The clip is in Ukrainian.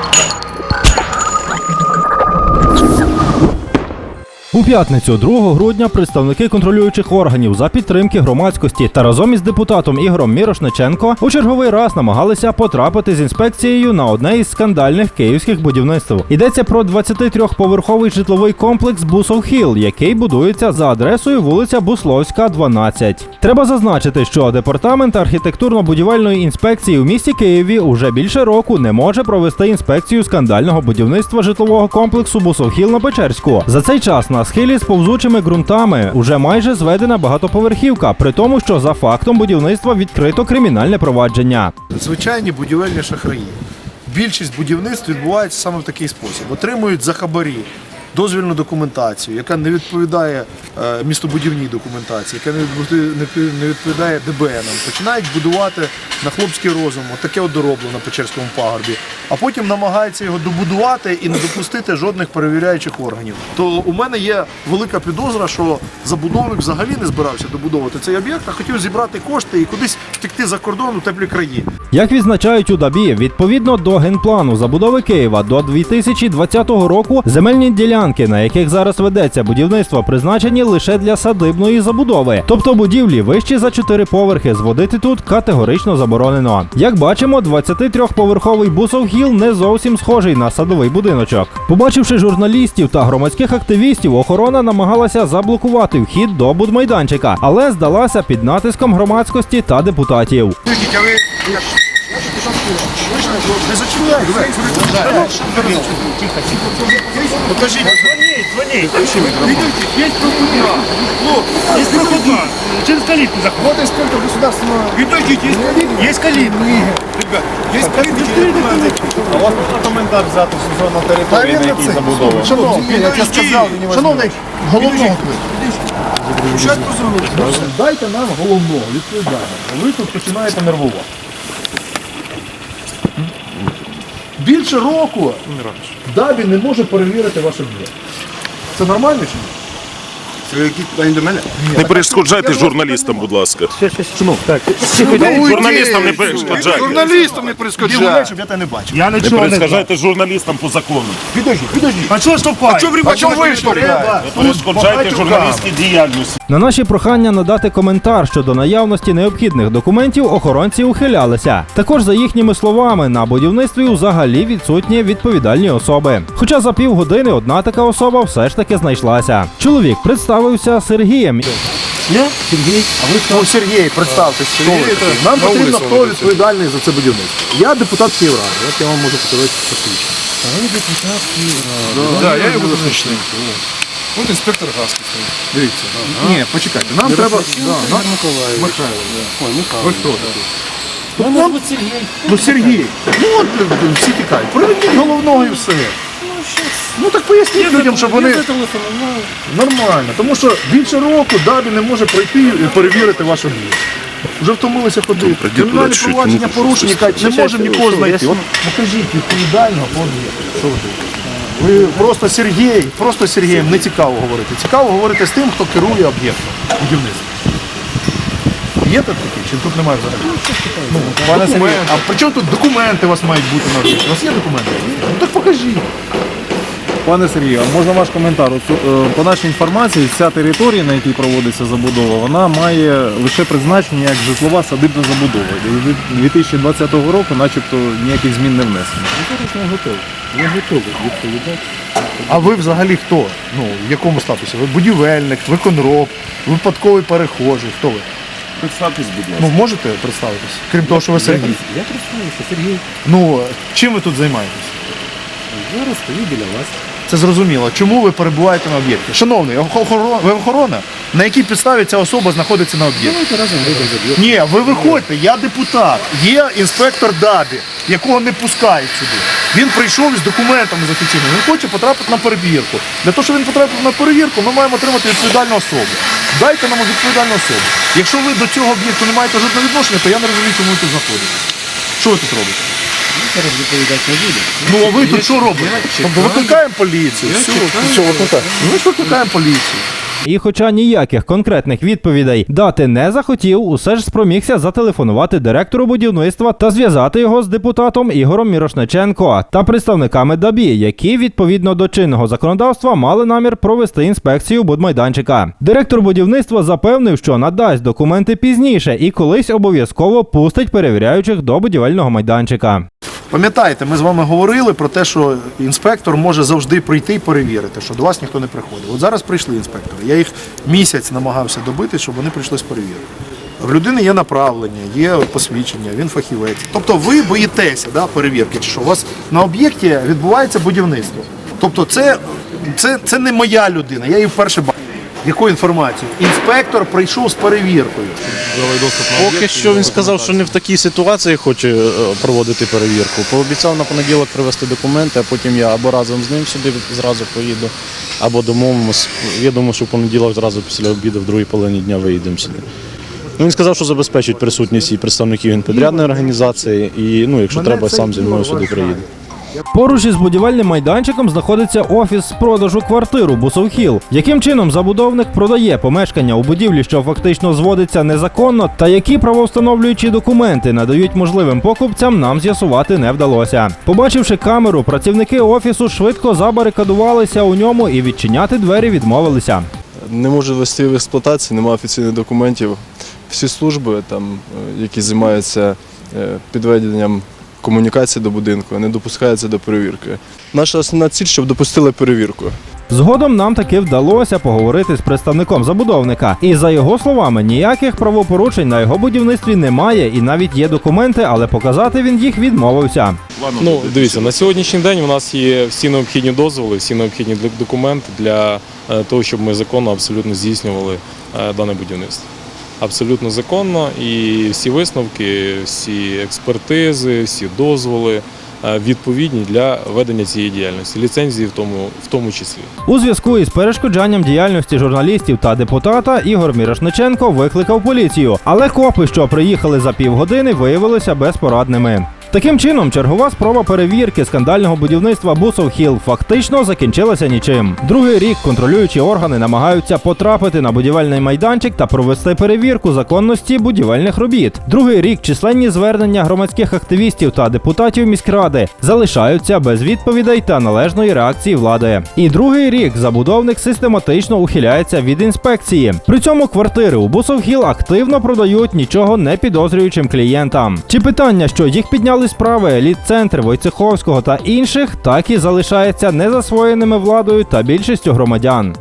Thank you. У п'ятницю, 2 грудня, представники контролюючих органів за підтримки громадськості та разом із депутатом Ігорем Мірошниченко у черговий раз намагалися потрапити з інспекцією на одне із скандальних київських будівництв. Йдеться про 23-поверховий житловий комплекс Бусов Хіл, який будується за адресою вулиця Бусловська, 12. Треба зазначити, що департамент архітектурно-будівельної інспекції у місті Києві уже більше року не може провести інспекцію скандального будівництва житлового комплексу Бусовхіл на Печерську. За цей час на схилі з повзучими ґрунтами уже майже зведена багатоповерхівка, при тому, що за фактом будівництва відкрито кримінальне провадження. звичайні будівельні шахраї. Більшість будівництв відбувається саме в такий спосіб. Отримують за хабарі дозвільну документацію, яка не відповідає е, містобудівній документації, яка не відповідає, ДБНам. Починають будувати на хлопський розум, отаке от доробло на Печерському пагорбі, а потім намагаються його добудувати і не допустити жодних перевіряючих органів. То у мене є велика підозра, що забудовник взагалі не збирався добудовувати цей об'єкт, а хотів зібрати кошти і кудись втекти за кордон у теплі краї. Як відзначають у ДАБІ, відповідно до генплану забудови Києва до 2020 року земельні ділянки, на яких зараз ведеться будівництво, призначені лише для садибної забудови. Тобто будівлі вищі за 4 поверхи зводити тут категорично заборонено. Як бачимо, 23-поверховий бусов гіл не зовсім схожий на садовий будиночок. Побачивши журналістів та громадських активістів, охорона намагалася заблокувати вхід до будмайданчика, але здалася під натиском громадськості та депутатів. Не зачиняй, Покажіть. Звонить, звонить. Есть проходна. Есть проходна. Через калитку заходит. Вот инспектор государственного... Подождите, есть, есть калитка. Ребят, есть коментар взяти сезонну Та територію, він на на якій забудова. Шановний, я тебе сказав, шановний, головного. Дайте нам головного, відповідального. Ви тут починаєте нервувати. Більше року Дабі не може перевірити ваше об'єкт. Це нормально чи ні? Не перешкоджайте журналістам, будь ласка. Журналістам не перешкоджайте. Журналістам не перешкоджає. щоб я тебе не бачив. Я Не нічого не знаю. перешкоджайте журналістам по закону. Підожди, підожди. А що штовхає? А чому ви штовхаєте? Не перешкоджайте журналістській діяльності. На наші прохання надати коментар щодо наявності необхідних документів охоронці ухилялися. Також за їхніми словами на будівництві взагалі відсутні відповідальні особи. Хоча за півгодини одна така особа все ж таки знайшлася. Чоловік представився Сергієм. Ну, Сергій, представтесь. хто ви такий. Нам потрібно, хто відповідальний за це будівництво. Я депутат Київради, от я вам можу показати посвідчення. Да, я його визначний. От інспектор Гаски стоїть. Дивіться. Ні, почекайте, нам треба... Да, нам... Михайло. Ви хто такий? Ну, ну Сергій. Ну от е, всі тікають. Проведіть головного і все. Ну так поясніть людям, щоб вони... Нормально, тому що більше року Дабі не може пройти і перевірити ваш об'єкт. Вже втомилися ходити. Кримінальні провадження ну, порушені, кажуть, не можемо нікого знайти. От покажіть відповідального по. Що ви? Ви просто Сергій, просто Сергієм не цікаво говорити. Цікаво говорити з тим, хто керує об'єктом будівництва. Є тут такі, чи тут немає взагалі? Ну, пане Сергій, а при чому тут документи у вас мають бути на об'єкті? У вас є документи? Ну так покажіть. Пане Сергію, а можна ваш коментар? Е, По нашій інформації, ця територія, на якій проводиться забудова, вона має лише призначення як житлова садибна забудова. Від 2020 року начебто ніяких змін не внесено. А ви взагалі хто? Ну, в якому статусі? Ви будівельник, виконроб, випадковий перехожий. Хто ви? Представтесь, будь ласка. Ну, можете представитись? Крім того, що ви Сергій. Я представився, Сергій. Ну, чим ви тут займаєтесь? Зараз стою біля вас. Це зрозуміло. Чому ви перебуваєте на об'єкті? Шановний, охорона- ви охорона? На якій підставі ця особа знаходиться на об'єкті? Давайте разом вийдемо з об'єкту. Ні, ви виходьте, я депутат. Є інспектор ДАБІ, якого не пускають сюди. Він прийшов із документами з офіційними. Він хоче потрапити на перевірку. Для того, щоб він потрапив на перевірку, ми маємо отримати відповідальну особу. Дайте нам відповідальну особу. Якщо ви до цього об'єкту не маєте жодного відношення, то я не розумію, чому ви тут знаходитесь. Що ви тут робите? Зараз відповідати не буде. Ну а ви тут що робите? Тобто викликаємо поліцію. Все, все, викликаємо. Ми ж викликаємо поліцію. І хоча ніяких конкретних відповідей дати не захотів, усе ж спромігся зателефонувати директору будівництва та зв'язати його з депутатом Ігорем Мірошниченко та представниками ДАБІ, які відповідно до чинного законодавства мали намір провести інспекцію будмайданчика. Директор будівництва запевнив, що надасть документи пізніше і колись обов'язково пустить перевіряючих до будівельного майданчика. Пам'ятаєте, ми з вами говорили про те, що інспектор може завжди прийти і перевірити, що до вас ніхто не приходив. От зараз прийшли інспектори. Я їх місяць намагався добити, щоб вони прийшли з перевірки. В людини є направлення, є посвідчення, він фахівець. Тобто ви боїтеся да, перевірки, що у вас на об'єкті відбувається будівництво. Тобто це, це, це не моя людина, я її вперше бачу. Яку інформацію? Інспектор прийшов з перевіркою. Поки що він сказав, що не в такій ситуації хоче е, проводити перевірку. Пообіцяв на понеділок привезти документи, а потім я або разом з ним сюди зразу поїду, або домовимось. Я думаю, що в понеділок зразу після обіду в другій половині дня виїдемо сюди. Ну, він сказав, що забезпечить присутність і представників генпідрядної організації, і ну, якщо Мене треба, сам зі мною сюди приїде. Поруч із будівельним майданчиком знаходиться офіс з продажу квартир у Бусовхіл. Яким чином забудовник продає помешкання у будівлі, що фактично зводиться незаконно, та які правовстановлюючі документи надають можливим покупцям, нам з'ясувати не вдалося. Побачивши камеру, працівники офісу швидко забарикадувалися у ньому і відчиняти двері відмовилися. не може вести в експлуатації, немає офіційних документів. Всі служби, там, е, які займаються е, підведенням комунікації до будинку, не допускаються до перевірки. Наша основна ціль, щоб допустили перевірку. Згодом нам таки вдалося поговорити з представником забудовника. І за його словами, ніяких правопорушень на його будівництві немає, і навіть є документи, але показати він їх відмовився. Ну, дивіться, на сьогоднішній день у нас є всі необхідні дозволи, всі необхідні документи для е, того, щоб ми законно абсолютно здійснювали е, дане будівництво. Абсолютно законно, і всі висновки, всі експертизи, всі дозволи е, відповідні для ведення цієї діяльності, ліцензії в тому, в тому числі. У зв'язку із перешкоджанням діяльності журналістів та депутата Ігор Мірошниченко викликав поліцію, але копи, що приїхали за півгодини, виявилися безпорадними. Таким чином, чергова спроба перевірки скандального будівництва Бусов Хіл фактично закінчилася нічим. Другий рік контролюючі органи намагаються потрапити на будівельний майданчик та провести перевірку законності будівельних робіт. Другий рік численні звернення громадських активістів та депутатів міськради залишаються без відповідей та належної реакції влади. І другий рік забудовник систематично ухиляється від інспекції. При цьому квартири у Бусов Хіл активно продають нічого не підозрюючим клієнтам. Чи питання, що їх підняли справи еліт-центр Войцеховського та інших, так і залишаються незасвоєними владою та більшістю громадян.